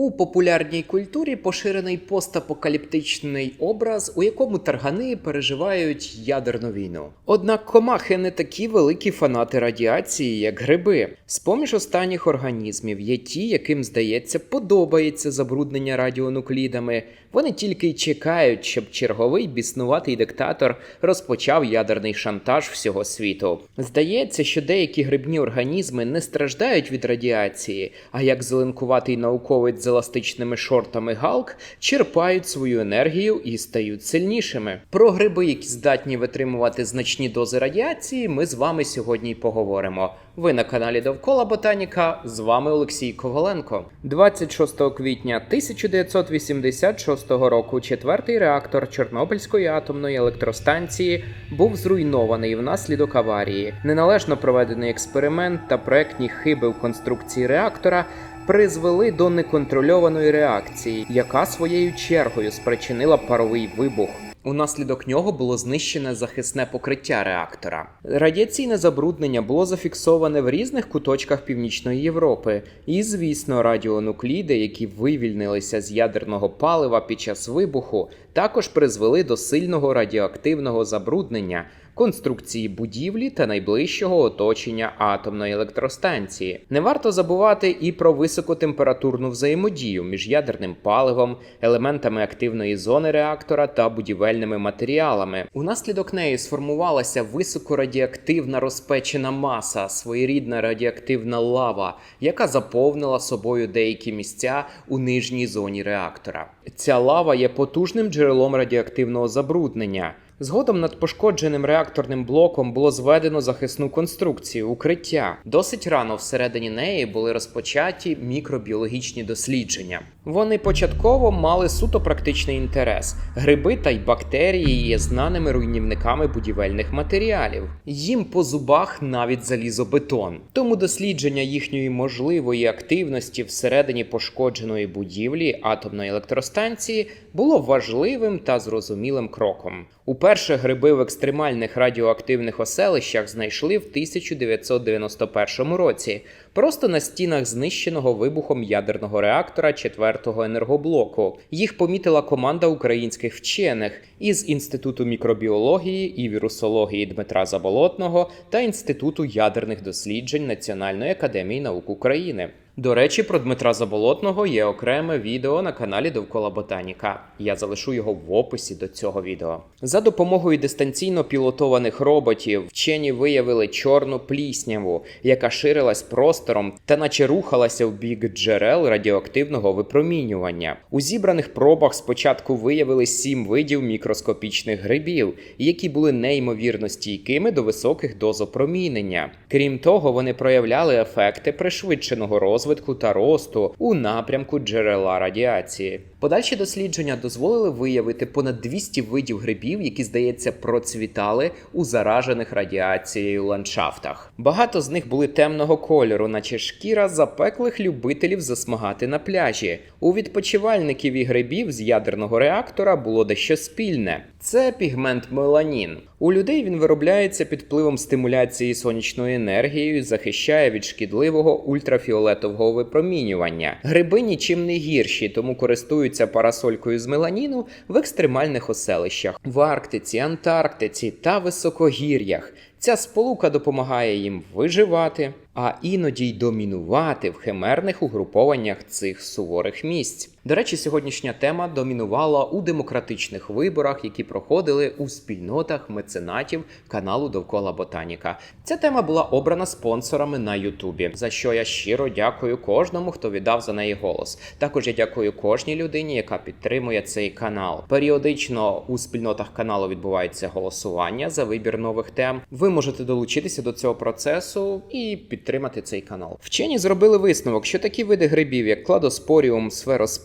У популярній культурі поширений постапокаліптичний образ, у якому таргани переживають ядерну війну. Однак комахи не такі великі фанати радіації, як гриби. З-поміж останніх організмів є ті, яким здається, подобається забруднення радіонуклідами. Вони тільки й чекають, щоб черговий біснуватий диктатор розпочав ядерний шантаж всього світу. Здається, що деякі грибні організми не страждають від радіації, а як зеленкуватий науковець з еластичними шортами Галк черпають свою енергію і стають сильнішими. Про гриби, які здатні витримувати значні дози радіації, ми з вами сьогодні й поговоримо. Ви на каналі Довкола Ботаніка. З вами Олексій Коваленко. 26 квітня 1986 року четвертий реактор Чорнобильської атомної електростанції був зруйнований внаслідок аварії. Неналежно проведений експеримент та проектні хиби в конструкції реактора призвели до неконтрольованої реакції, яка своєю чергою спричинила паровий вибух. Унаслідок нього було знищене захисне покриття реактора. Радіаційне забруднення було зафіксоване в різних куточках Північної Європи, і, звісно, радіонукліди, які вивільнилися з ядерного палива під час вибуху, також призвели до сильного радіоактивного забруднення конструкції будівлі та найближчого оточення атомної електростанції. Не варто забувати і про високотемпературну взаємодію між ядерним паливом, елементами активної зони реактора та будівельними матеріалами. Унаслідок неї сформувалася високорадіоактивна розпечена маса, своєрідна радіоактивна лава, яка заповнила собою деякі місця у нижній зоні реактора. Ця лава є потужним джерелом радіоактивного забруднення. Згодом над пошкодженим реакторним блоком було зведено захисну конструкцію укриття. Досить рано всередині неї були розпочаті мікробіологічні дослідження. Вони початково мали суто практичний інтерес. Гриби та й бактерії є знаними руйнівниками будівельних матеріалів. Їм по зубах навіть залізобетон. Тому дослідження їхньої можливої активності всередині пошкодженої будівлі атомної електростанції було важливим та зрозумілим кроком. Уперше гриби в екстремальних радіоактивних оселищах знайшли в 1991 році, просто на стінах знищеного вибухом ядерного реактора 4-го енергоблоку. Їх помітила команда українських вчених із Інституту мікробіології і вірусології Дмитра Заболотного та Інституту ядерних досліджень Національної академії наук України. До речі, про Дмитра Заболотного є окреме відео на каналі Довкола Ботаніка. Я залишу його в описі до цього відео. За допомогою дистанційно пілотованих роботів вчені виявили чорну плісняву, яка ширилась простором та наче рухалася в бік джерел радіоактивного випромінювання. У зібраних пробах спочатку виявили сім видів мікроскопічних грибів, які були неймовірно стійкими до високих доз опромінення. Крім того, вони проявляли ефекти пришвидшеного розвитку та росту у напрямку джерела радіації. Подальші дослідження дозволили виявити понад 200 видів грибів, які, здається, процвітали у заражених радіацією ландшафтах. Багато з них були темного кольору, наче шкіра запеклих любителів засмагати на пляжі. У відпочивальників і грибів з ядерного реактора було дещо спільне. Це пігмент меланін. У людей він виробляється під впливом стимуляції сонячною енергією захищає від шкідливого ультрафіолетового випромінювання. Гриби нічим не гірші, тому користуються парасолькою з меланіну в екстремальних оселищах в Арктиці, Антарктиці та високогір'ях. Ця сполука допомагає їм виживати, а іноді й домінувати в химерних угрупованнях цих суворих місць. До речі, сьогоднішня тема домінувала у демократичних виборах, які проходили у спільнотах меценатів каналу Довкола Ботаніка. Ця тема була обрана спонсорами на Ютубі, за що я щиро дякую кожному, хто віддав за неї голос. Також я дякую кожній людині, яка підтримує цей канал. Періодично у спільнотах каналу відбувається голосування за вибір нових тем. Ви можете долучитися до цього процесу і підтримати цей канал. Вчені зробили висновок, що такі види грибів, як кладоспоріум,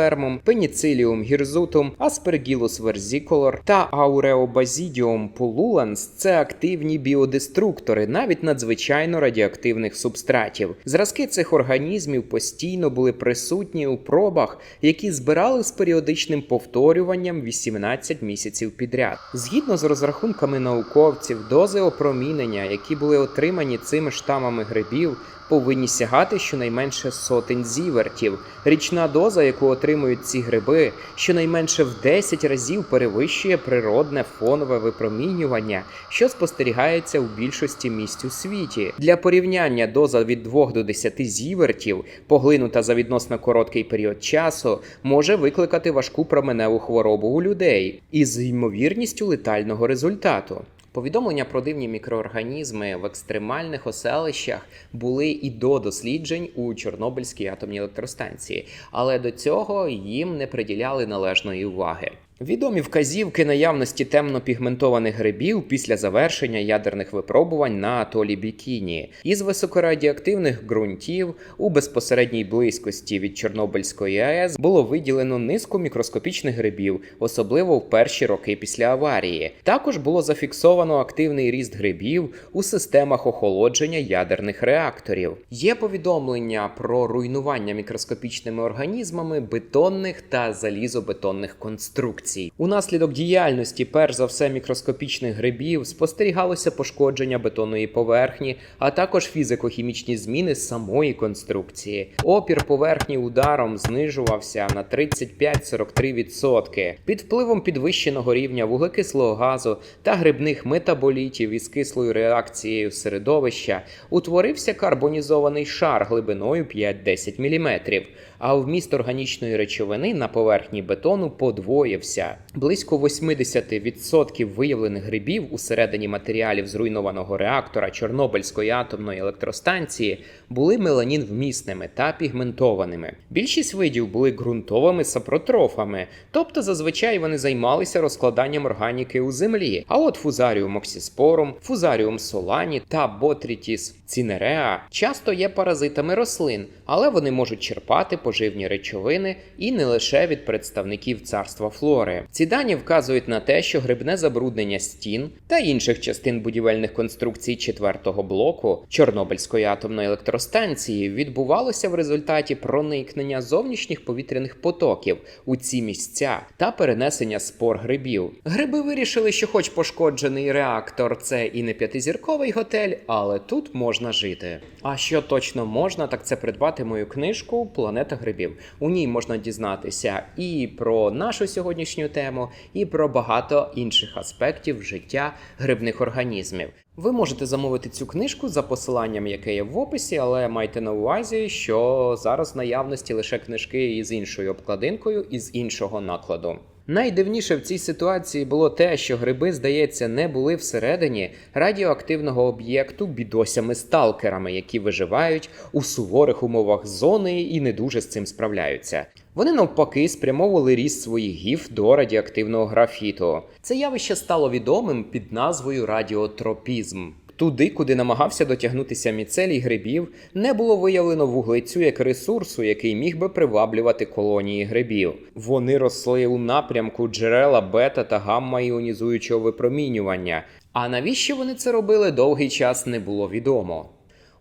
сфероспермум, пеніциліум гірзутум, аспергілус верзіколор та ауреобазідіум пулуланс це активні біодеструктори навіть надзвичайно радіоактивних субстратів. Зразки цих організмів постійно були присутні у пробах, які збирали з періодичним повторюванням 18 місяців підряд. Згідно з розрахунками науковців, дози опромінення, які були отримані цими штамами грибів, повинні сягати щонайменше сотень зівертів. Річна доза, яку отримують ці гриби, щонайменше в 10 разів перевищує природне фонове випромінювання, що спостерігається у більшості місць у світі. Для порівняння доза від 2 до 10 зівертів, поглинута за відносно короткий період часу, може викликати важку променеву хворобу у людей із ймовірністю летального результату. Повідомлення про дивні мікроорганізми в екстремальних оселищах були і до досліджень у Чорнобильській атомній електростанції, але до цього їм не приділяли належної уваги. Відомі вказівки наявності темно-пігментованих грибів після завершення ядерних випробувань на атолі Бікіні із високорадіоактивних ґрунтів у безпосередній близькості від Чорнобильської АЕС було виділено низку мікроскопічних грибів, особливо в перші роки після аварії. Також було зафіксовано активний ріст грибів у системах охолодження ядерних реакторів. Є повідомлення про руйнування мікроскопічними організмами бетонних та залізобетонних конструкцій. Унаслідок діяльності, перш за все, мікроскопічних грибів спостерігалося пошкодження бетонної поверхні, а також фізико-хімічні зміни самої конструкції. Опір поверхні ударом знижувався на 35-43%. Під впливом підвищеного рівня вуглекислого газу та грибних метаболітів із кислою реакцією середовища утворився карбонізований шар глибиною 5-10 мм, а вміст органічної речовини на поверхні бетону подвоївся. Близько 80% виявлених грибів усередині матеріалів зруйнованого реактора Чорнобильської атомної електростанції були меланін вмісними та пігментованими. Більшість видів були ґрунтовими сапротрофами, тобто зазвичай вони займалися розкладанням органіки у землі. А от фузаріум оксіспорум, фузаріум солані та ботрітіс цінереа часто є паразитами рослин, але вони можуть черпати поживні речовини і не лише від представників царства флори. Ці дані вказують на те, що грибне забруднення стін та інших частин будівельних конструкцій четвертого блоку Чорнобильської атомної електростанції відбувалося в результаті проникнення зовнішніх повітряних потоків у ці місця та перенесення спор грибів. Гриби вирішили, що, хоч пошкоджений реактор, це і не п'ятизірковий готель, але тут можна жити. А що точно можна, так це придбати мою книжку Планета грибів. У ній можна дізнатися і про нашу сьогоднішню тему, і про багато інших аспектів життя грибних організмів. Ви можете замовити цю книжку за посиланням, яке є в описі, але майте на увазі, що зараз в наявності лише книжки із іншою обкладинкою і з іншого накладу. Найдивніше в цій ситуації було те, що гриби, здається, не були всередині радіоактивного об'єкту бідосями-сталкерами, які виживають у суворих умовах зони і не дуже з цим справляються. Вони навпаки спрямовували ріст своїх гіф до радіоактивного графіту. Це явище стало відомим під назвою радіотропізм. Туди, куди намагався дотягнутися міцелій грибів, не було виявлено вуглецю як ресурсу, який міг би приваблювати колонії грибів. Вони росли у напрямку джерела бета та гамма іонізуючого випромінювання. А навіщо вони це робили, довгий час не було відомо.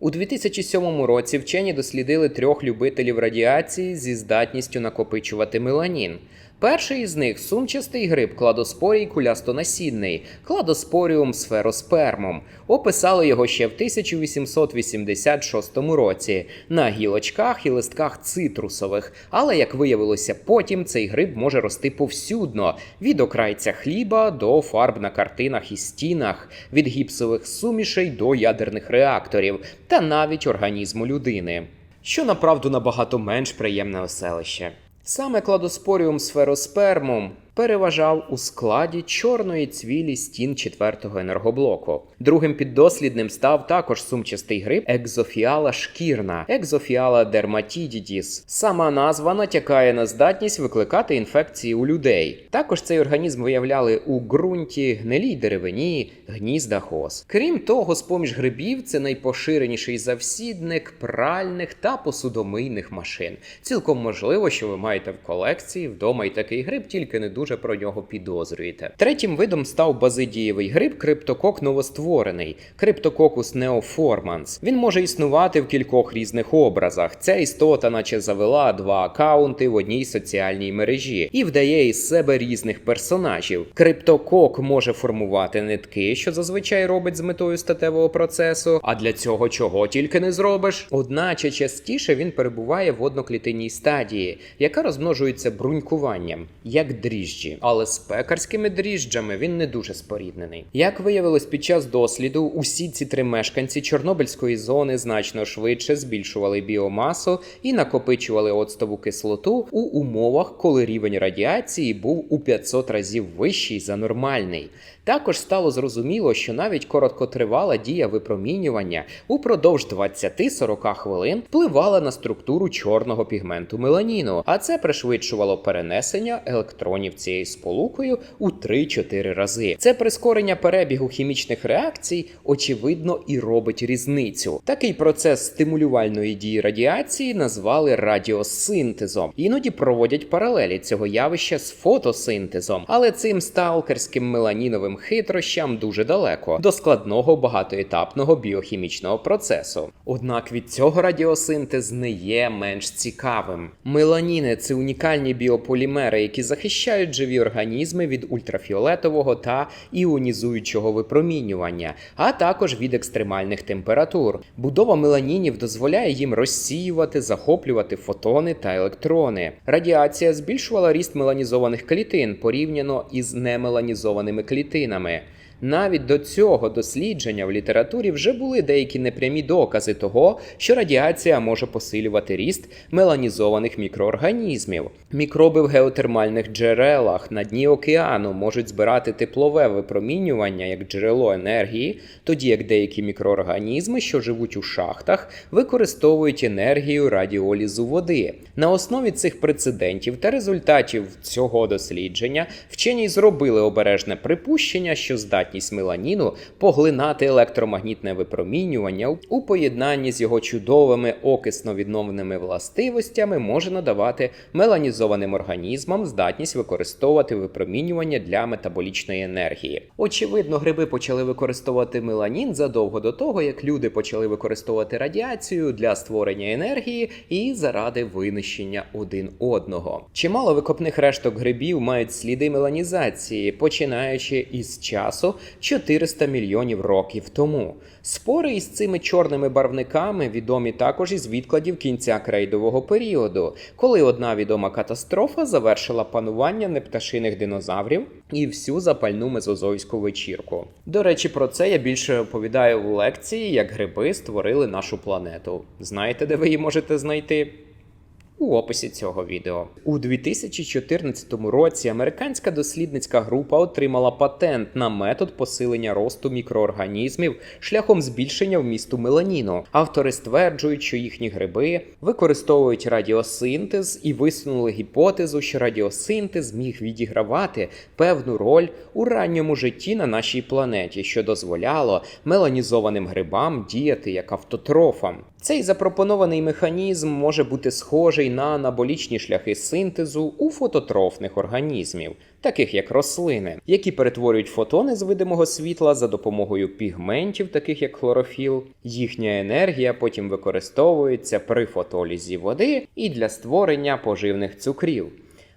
У 2007 році вчені дослідили трьох любителів радіації зі здатністю накопичувати меланін. Перший із них сумчастий гриб кладоспорій кулястонасідний, кладоспоріум сфероспермум. Описали його ще в 1886 році на гілочках і листках цитрусових. Але як виявилося потім, цей гриб може рости повсюдно: від окрайця хліба до фарб на картинах і стінах, від гіпсових сумішей до ядерних реакторів та навіть організму людини. Що направду набагато менш приємне оселище. Саме кладоспоріум сфероспермум переважав у складі чорної цвілі стін четвертого енергоблоку. Другим піддослідним став також сумчастий гриб екзофіала шкірна, екзофіала дерматідідіс. Сама назва натякає на здатність викликати інфекції у людей. Також цей організм виявляли у ґрунті, гнилій деревині, гніздах ос. Крім того, з-поміж грибів це найпоширеніший завсідник пральних та посудомийних машин. Цілком можливо, що ви маєте в колекції вдома і такий гриб, тільки не дуже дуже про нього підозрюєте. Третім видом став базидієвий гриб криптокок новостворений Cryptococcus neoformans. Він може існувати в кількох різних образах. Ця істота, наче завела два акаунти в одній соціальній мережі і вдає із себе різних персонажів. Криптокок може формувати нитки, що зазвичай робить з метою статевого процесу. А для цього чого тільки не зробиш. Одначе частіше він перебуває в одноклітинній стадії, яка розмножується брунькуванням, як дріжджі. Але з пекарськими дріжджами він не дуже споріднений. Як виявилось під час досліду, усі ці три мешканці Чорнобильської зони значно швидше збільшували біомасу і накопичували оцтову кислоту у умовах, коли рівень радіації був у 500 разів вищий за нормальний. Також стало зрозуміло, що навіть короткотривала дія випромінювання упродовж 20-40 хвилин впливала на структуру чорного пігменту меланіну, а це пришвидшувало перенесення електронів цією сполукою у 3-4 рази. Це прискорення перебігу хімічних реакцій, очевидно, і робить різницю. Такий процес стимулювальної дії радіації назвали радіосинтезом. Іноді проводять паралелі цього явища з фотосинтезом, але цим сталкерським меланіновим хитрощам дуже далеко до складного багатоетапного біохімічного процесу. Однак від цього радіосинтез не є менш цікавим. Меланіни це унікальні біополімери, які захищають живі організми від ультрафіолетового та іонізуючого випромінювання, а також від екстремальних температур. Будова меланінів дозволяє їм розсіювати, захоплювати фотони та електрони. Радіація збільшувала ріст меланізованих клітин порівняно із немеланізованими клітинами. namanya Навіть до цього дослідження в літературі вже були деякі непрямі докази того, що радіація може посилювати ріст меланізованих мікроорганізмів. Мікроби в геотермальних джерелах на дні океану можуть збирати теплове випромінювання як джерело енергії, тоді як деякі мікроорганізми, що живуть у шахтах, використовують енергію радіолізу води. На основі цих прецедентів та результатів цього дослідження вчені зробили обережне припущення, що здатність меланіну поглинати електромагнітне випромінювання у поєднанні з його чудовими окисно-відновними властивостями може надавати меланізованим організмам здатність використовувати випромінювання для метаболічної енергії. Очевидно, гриби почали використовувати меланін задовго до того, як люди почали використовувати радіацію для створення енергії і заради винищення один одного. Чимало викопних решток грибів мають сліди меланізації, починаючи із часу 400 мільйонів років тому. Спори із цими чорними барвниками відомі також із відкладів кінця крейдового періоду, коли одна відома катастрофа завершила панування непташиних динозаврів і всю запальну мезозойську вечірку. До речі, про це я більше оповідаю у лекції, як гриби створили нашу планету. Знаєте, де ви її можете знайти? У описі цього відео. У 2014 році американська дослідницька група отримала патент на метод посилення росту мікроорганізмів шляхом збільшення вмісту меланіну. Автори стверджують, що їхні гриби використовують радіосинтез і висунули гіпотезу, що радіосинтез міг відігравати певну роль у ранньому житті на нашій планеті, що дозволяло меланізованим грибам діяти як автотрофам. Цей запропонований механізм може бути схожий на анаболічні шляхи синтезу у фототрофних організмів, таких як рослини, які перетворюють фотони з видимого світла за допомогою пігментів, таких як хлорофіл. Їхня енергія потім використовується при фотолізі води і для створення поживних цукрів.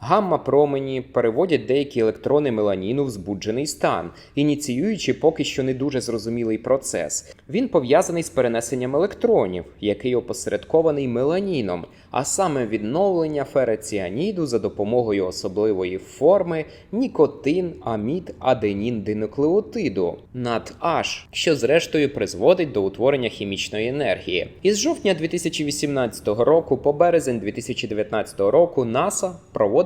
Гамма-промені переводять деякі електрони меланіну в збуджений стан, ініціюючи поки що не дуже зрозумілий процес. Він пов'язаний з перенесенням електронів, який опосередкований меланіном, а саме відновлення фереціаніду за допомогою особливої форми нікотин амід аденін динуклеотиду NADH, що зрештою призводить до утворення хімічної енергії. Із жовтня 2018 року по березень 2019 року НАСА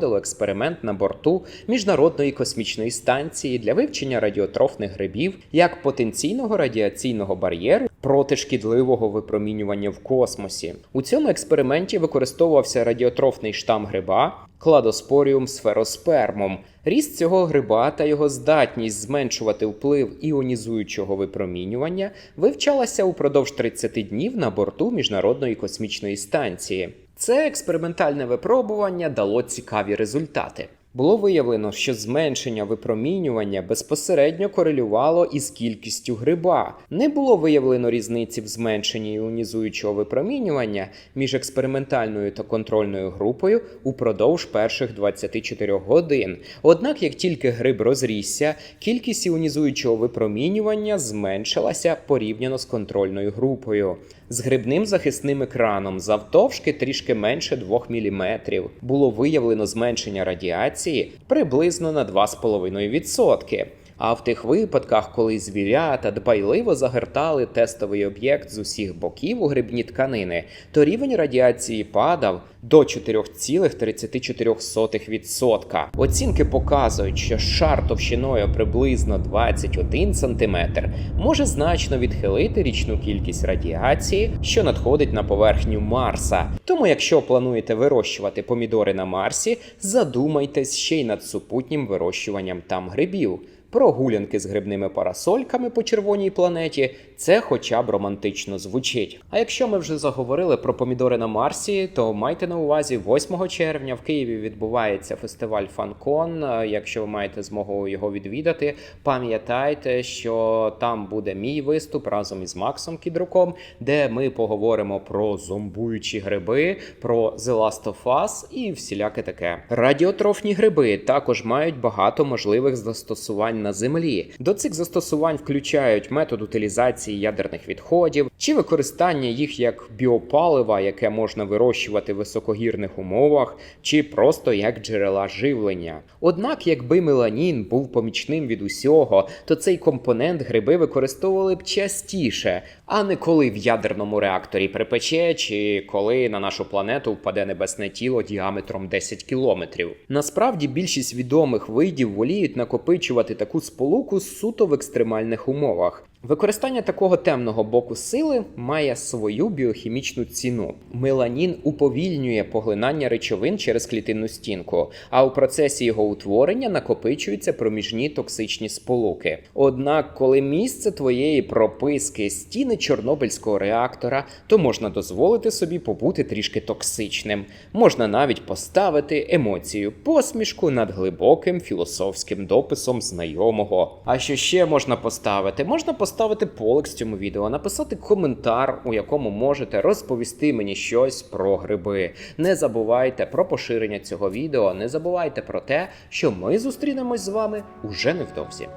проводило експеримент на борту міжнародної космічної станції для вивчення радіотрофних грибів як потенційного радіаційного бар'єру проти шкідливого випромінювання в космосі. У цьому експерименті використовувався радіотрофний штам гриба Кладоспоріум сфероспермом. Ріст цього гриба та його здатність зменшувати вплив іонізуючого випромінювання вивчалася упродовж 30 днів на борту міжнародної космічної станції. Це експериментальне випробування дало цікаві результати. Було виявлено, що зменшення випромінювання безпосередньо корелювало із кількістю гриба. Не було виявлено різниці в зменшенні іонізуючого випромінювання між експериментальною та контрольною групою упродовж перших 24 годин. Однак, як тільки гриб розрісся, кількість іонізуючого випромінювання зменшилася порівняно з контрольною групою. З грибним захисним екраном завтовшки трішки менше 2 мм було виявлено зменшення радіації приблизно на 2,5%. А в тих випадках, коли звірята дбайливо загортали тестовий об'єкт з усіх боків у грибні тканини, то рівень радіації падав до 4,34%. Оцінки показують, що шар товщиною приблизно 21 см може значно відхилити річну кількість радіації, що надходить на поверхню Марса. Тому, якщо плануєте вирощувати помідори на Марсі, задумайтесь ще й над супутнім вирощуванням там грибів. Прогулянки з грибними парасольками по червоній планеті це хоча б романтично звучить. А якщо ми вже заговорили про помідори на Марсі, то майте на увазі 8 червня в Києві відбувається фестиваль Фанкон. Е, Якщо ви маєте змогу його відвідати, пам'ятайте, що там буде мій виступ разом із Максом Кідруком, де ми поговоримо про зомбуючі гриби, про The Last of Us і всіляке таке. Радіотрофні гриби також мають багато можливих застосувань на землі. До цих застосувань включають метод утилізації ядерних відходів чи використання їх як біопалива, яке можна вирощувати в високогірних умовах, чи просто як джерела живлення. Однак, якби меланін був помічним від усього, то цей компонент гриби використовували б частіше, а не коли в ядерному реакторі припече, чи коли на нашу планету впаде небесне тіло діаметром 10 кілометрів. Насправді більшість відомих видів воліють накопичувати таку сполуку суто в екстремальних умовах. Використання такого темного боку сили має свою біохімічну ціну. Меланін уповільнює поглинання речовин через клітинну стінку, а у процесі його утворення накопичуються проміжні токсичні сполуки. Однак, коли місце твоєї прописки стіни Чорнобильського реактора, то можна дозволити собі побути трішки токсичним. Можна навіть поставити емоцію посмішку над глибоким філософським дописом знайомого. А що ще можна поставити? Можна поставити полекс цьому відео, написати коментар, у якому можете розповісти мені щось про гриби. Не забувайте про поширення цього відео, не забувайте про те, що ми зустрінемось з вами уже невдовзі.